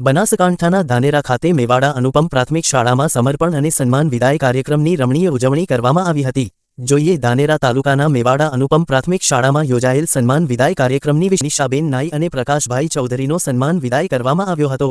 બનાસકાંઠાના ધાનેરા ખાતે મેવાડા અનુપમ પ્રાથમિક શાળામાં સમર્પણ અને સન્માન વિદાય કાર્યક્રમની રમણીય ઉજવણી કરવામાં આવી હતી. જોઈએ ધાનેરા તાલુકાના મેવાડા અનુપમ પ્રાથમિક શાળામાં યોજાયેલ સન્માન વિદાય કાર્યક્રમની વિશે નાઈ અને પ્રકાશભાઈ ચૌધરીનો સન્માન વિદાય કરવામાં આવ્યો હતો.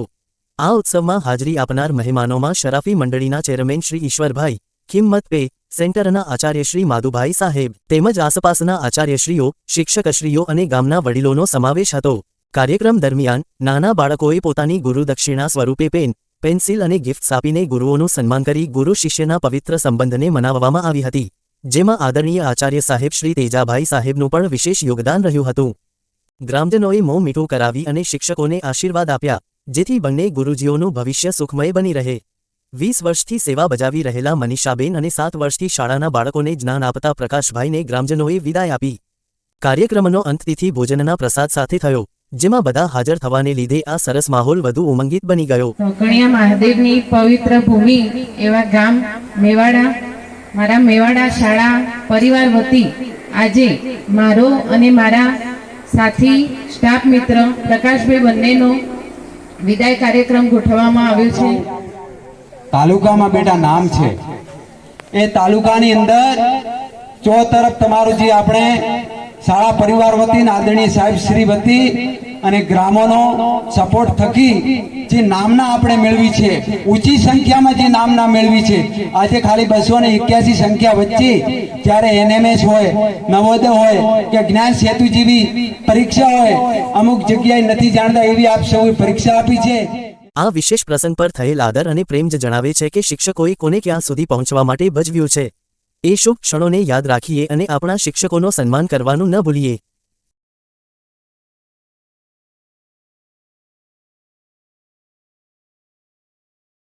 આ ઉત્સવમાં હાજરી આપનાર મહેમાનોમાં શરાફી મંડળીના ચેરમેન શ્રી ઈશ્વરભાઈ કિંમત પે, સેન્ટરના આચાર્ય શ્રી માધુભાઈ સાહેબ, તેમજ આસપાસના આચાર્યશ્રીઓ, શિક્ષકશ્રીઓ અને ગામના વડીલોનો સમાવેશ હતો. કાર્યક્રમ દરમિયાન નાના બાળકોએ પોતાની ગુરુ દક્ષિણા સ્વરૂપે પેન, પેન્સિલ અને ગિફ્ટ્સ આપીને ગુરુઓનું સન્માન કરી ગુરુ શિષ્યના પવિત્ર સંબંધને મનાવવામાં આવી હતી, જેમાં આદરણીય આચાર્ય સાહેબ શ્રી તેજાભાઈ સાહેબનું પણ વિશેષ યોગદાન રહ્યું હતું. ગ્રામજનોએ મોં મીઠું કરાવી અને શિક્ષકોને આશીર્વાદ આપ્યા, જેથી બંને ગુરુજીઓનું ભવિષ્ય સુખમય બની રહે. વીસ વર્ષથી સેવા બજાવી રહેલા મનીષાબેન અને સાત વર્ષથી શાળાના બાળકોને જ્ઞાન આપતા પ્રકાશભાઈને ગ્રામજનોએ વિદાય આપી. કાર્યક્રમનો અંત તિથિ ભોજનના પ્રસાદ સાથે થયો. જેમાં બધા હાજર થવાને લીધે આ સરસ માહોલ વધુ ઉમંગિત બની ગયો. રોકણિયા મહાદેવની પવિત્ર ભૂમિ એવા ગામ મેવાડા મારા મેવાડા શાળા પરિવાર વતી આજે મારો અને મારા સાથી સ્ટાફ મિત્ર પ્રકાશભાઈ બંનેનો વિદાય કાર્યક્રમ ગોઠવવામાં આવ્યો છે. તાલુકામાં બેટા નામ છે. એ તાલુકાની અંદર ચો તરફ તમારું જે આપણે શાળા પરિવાર વતી આદરણીય સાહેબ શ્રી વતી અને ગ્રામોનો સપોર્ટ થકી જે નામના આપણે મેળવી છે, ઊંચી સંખ્યામાં જે નામના મેળવી છે, આજે ખાલી બસો ને એક્યાસી સંખ્યા વચ્ચે જ્યારે એનએમએસ હોય, નવોદય હોય કે જ્ઞાન સેતુ જેવી પરીક્ષા હોય, અમુક જગ્યાએ નથી જાણતા એવી આપ સૌ પરીક્ષા આપી છે. આ વિશેષ પ્રસંગ પર થયેલ આદર અને પ્રેમ જ જણાવે છે કે શિક્ષકોએ કોને ક્યાં સુધી પહોંચવા માટે ભજવ્યું છે. એ શુભ ક્ષણોને યાદ રાખીએ અને આપણા શિક્ષકોનો સન્માન કરવાનું ન ભૂલીએ.